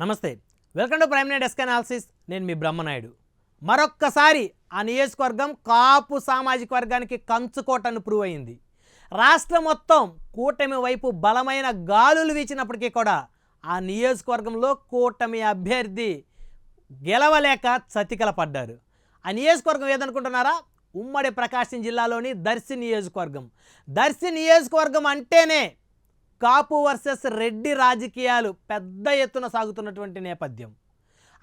నమస్తే. Welcome to prime night desk analysis నేను మీ బ్రహ్మనాయుడు. మరొక్కసారి ఆ నియోజకవర్గం కాపు సామాజిక వర్గానికి కంచుకోటను ప్రూవ్ అయింది. రాష్ట్రం మొత్తం కూటమి వైపు బలమైన గాలులు వీచినప్పటికీ కూడా ఆ నియోజకవర్గంలో కూటమి అభ్యర్థి గెలవలేక చతికల పడ్డారు. ఆ నియోజకవర్గం ఏదనుకుంటున్నారా? ఉమ్మడి ప్రకాశం జిల్లాలోని దర్శి నియోజకవర్గం. దర్శి నియోజకవర్గం అంటేనే కాపు వర్సెస్ రెడ్డి రాజకీయాలు పెద్ద ఎత్తున సాగుతున్నటువంటి నేపథ్యం.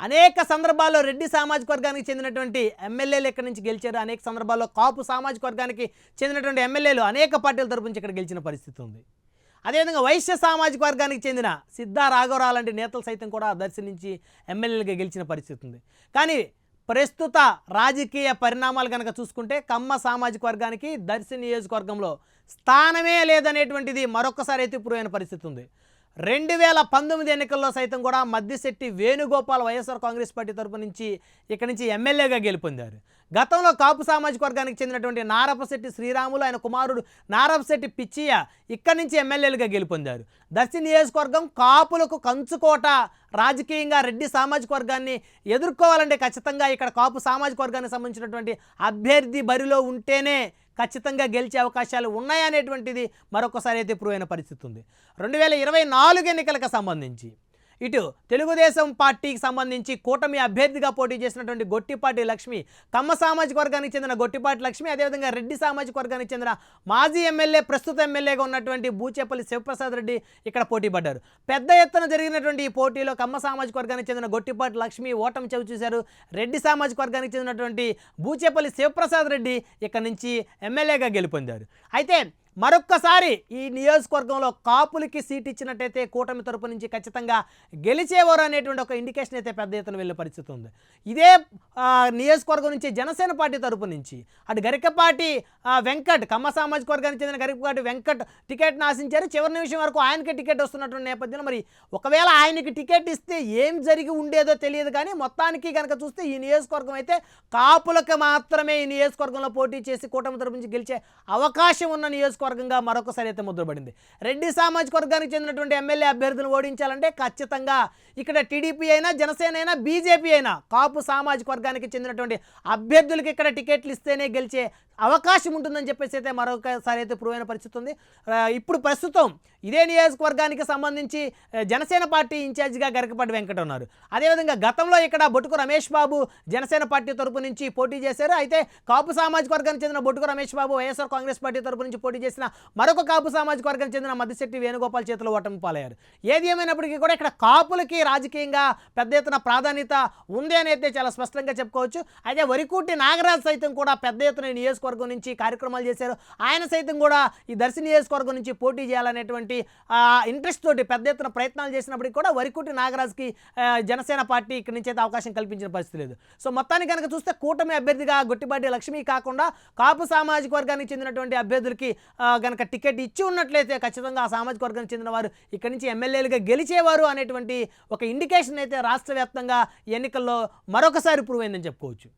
అనేక సందర్భాల్లో రెడ్డి సామాజిక వర్గానికి చెందినటువంటి ఎమ్మెల్యేలు ఇక్కడ నుంచి గెలిచారు? అనేక సందర్భాల్లో కాపు సామాజిక వర్గానికి చెందినటువంటి ఎమ్మెల్యేలు అనేక పార్టీల తరపు నుంచి ఇక్కడ గెలిచిన పరిస్థితి ఉంది. అదేవిధంగా వైశ్య సామాజిక వర్గానికి చెందిన సిద్ధా రాఘవరావు లాంటి నేతలు సైతం కూడా దర్శించి ఎమ్మెల్యేలుగా గెలిచిన పరిస్థితి ఉంది. కానీ ప్రస్తుత రాజకీయ పరిణామాలు కనుక చూసుకుంటే కమ్మ సామాజిక వర్గానికి దర్శి నియోజకవర్గంలో స్థానమే లేదనేటువంటిది మరొకసారి అయితే ప్రూవ్ పరిస్థితి ఉంది. రెండు వేల పంతొమ్మిది ఎన్నికల్లో సైతం కూడా మద్దిశెట్టి వేణుగోపాల్ వైఎస్ఆర్ కాంగ్రెస్ పార్టీ తరపు నుంచి ఇక్కడి నుంచి ఎమ్మెల్యేగా గెలుపొందారు. గతంలో కాపు సామాజిక వర్గానికి చెందినటువంటి నారపశెట్టి శ్రీరాములు ఆయన కుమారుడు నారపశెట్టి పిచ్చియ ఇక్కడి నుంచి ఎమ్మెల్యేలుగా గెలుపొందారు. దర్శి నియోజకవర్గం కాపులకు కంచుకోట రాజకీయంగా రెడ్డి సామాజిక వర్గాన్ని ఎదుర్కోవాలంటే ఖచ్చితంగా ఇక్కడ కాపు సామాజిక వర్గానికి సంబంధించినటువంటి అభ్యర్థి బరిలో ఉంటేనే ఖచ్చితంగా గెలిచే అవకాశాలు ఉన్నాయనేటువంటిది మరొకసారి అయితే ప్రూవ్ అయిన పరిస్థితి ఉంది. రెండు వేల ఇరవై నాలుగు ఎన్నికలకు సంబంధించి ఇటు తెలుగుదేశం పార్టీకి సంబంధించి కూటమి అభ్యర్థిగా పోటీ చేసినటువంటి గొట్టిపాటి లక్ష్మి కమ్మ సామాజిక వర్గానికి చెందిన గొట్టిపాటి లక్ష్మి అదేవిధంగా రెడ్డి సామాజిక వర్గానికి చెందిన మాజీ ఎమ్మెల్యే ప్రస్తుత ఎమ్మెల్యేగా ఉన్నటువంటి బూచేపల్లి శివప్రసాద్ రెడ్డి ఇక్కడ పోటీ పడ్డారు. పెద్ద ఎత్తున జరిగినటువంటి ఈ పోటీలో కమ్మ సామాజిక వర్గానికి చెందిన గొట్టిపాటి లక్ష్మి ఓటమి చవి చూశారు. రెడ్డి సామాజిక వర్గానికి చెందినటువంటి బూచేపల్లి శివప్రసాద్ రెడ్డి ఇక్కడ నుంచి ఎమ్మెల్యేగా గెలుపొందారు. అయితే మరొక్కసారి ఈ నియోజకవర్గంలో కాపులకి సీట్ ఇచ్చినట్టయితే కూటమి తరపు నుంచి ఖచ్చితంగా గెలిచేవారు అనేటువంటి ఒక ఇండికేషన్ అయితే పెద్ద ఎత్తున వెళ్ళే పరిస్థితి ఉంది. ఇదే నియోజకవర్గం నుంచి జనసేన పార్టీ తరపు నుంచి అటు గరికపాటి వెంకట్ కమ్మ సామాజిక వర్గానికి చెందిన గరికపాటి వెంకట్ టికెట్ను ఆశించారు చివరి నిమిషం వరకు ఆయనకే టికెట్ వస్తున్నటువంటి నేపథ్యంలో మరి ఒకవేళ ఆయనకి టికెట్ ఇస్తే ఏం జరిగి ఉండేదో తెలియదు కానీ మొత్తానికి కనుక చూస్తే ఈ నియోజకవర్గం అయితే కాపులకు మాత్రమే ఈ నియోజకవర్గంలో పోటీ చేసి కూటమి తరపు నుంచి గెలిచే అవకాశం ఉన్న వర్గంగా మరొకసారి అయితే ముద్రపడింది. రెడ్డి సామాజిక వర్గానికి చెందినటువంటి ఎమ్మెల్యే అభ్యర్థులను ఓడించాలంటే ఖచ్చితంగా ఇక్కడ టీడీపీ అయినా జనసేన అయినా బీజేపీ అయినా కాపు సామాజిక వర్గానికి చెందినటువంటి అభ్యర్థులకి ఇక్కడ టికెట్లు ఇస్తేనే గెలిచే అవకాశం ఉంటుందని చెప్పేసి అయితే మరొకసారి అయితే ప్రూవ్ అయిన పరిస్థితి ఉంది. ఇప్పుడు ప్రస్తుతం ఇదే నియోజకవర్గానికి సంబంధించి జనసేన పార్టీ ఇన్ఛార్జిగా గరకపాటి వెంకట ఉన్నారు. అదేవిధంగా గతంలో ఇక్కడ బొట్టుకు రమేష్ బాబు జనసేన పార్టీ తరపు నుంచి పోటీ చేశారు. అయితే కాపు సామాజిక వర్గానికి చెందిన బొట్టుకు రమేష్ బాబు వైఎస్ఆర్ కాంగ్రెస్ పార్టీ తరపు నుంచి పోటీ చేసిన మరొక కాపు సామాజిక వర్గానికి చెందిన మద్దిశెట్టి వేణుగోపాల్ చేతిలో ఓటమి పాలయ్యారు. ఏది ఏమైనప్పటికీ కూడా ఇక్కడ కాపులకి రాజకీయంగా పెద్ద ఎత్తున ప్రాధాన్యత ఉంది అని అయితే చాలా స్పష్టంగా చెప్పుకోవచ్చు. అయితే వరికూటి నాగరాజ్ సైతం కూడా పెద్ద ఎత్తున నియోజకవర్గం నుంచి కార్యక్రమాలు చేశారు. ఆయన సైతం కూడా ఈ దర్శి నియోజకవర్గం నుంచి పోటీ చేయాలనేటువంటి ఇంట్రెస్ట్ తోటి పెద్ద ఎత్తున ప్రయత్నాలు చేసినప్పటికీ కూడా వరికుటి నాగరాజ్కి జనసేన పార్టీ ఇక్కడి నుంచి అయితే అవకాశం కల్పించిన పరిస్థితి లేదు. సో మొత్తానికి కనుక చూస్తే కూటమి అభ్యర్థిగా గొట్టిపాటి లక్ష్మి కాకుండా కాపు సామాజిక వర్గానికి చెందినటువంటి అభ్యర్థులకి గనక టికెట్ ఇచ్చి ఉన్నట్లయితే ఖచ్చితంగా ఆ సామాజిక వర్గానికి చెందిన వారు ఇక్కడి నుంచి ఎమ్మెల్యేలుగా గెలిచేవారు అనేటువంటి ఒక ఇండికేషన్ అయితే రాష్ట్ర వ్యాప్తంగా ఎన్నికల్లో మరొకసారి ప్రూవ్ అయిందని చెప్పుకోవచ్చు.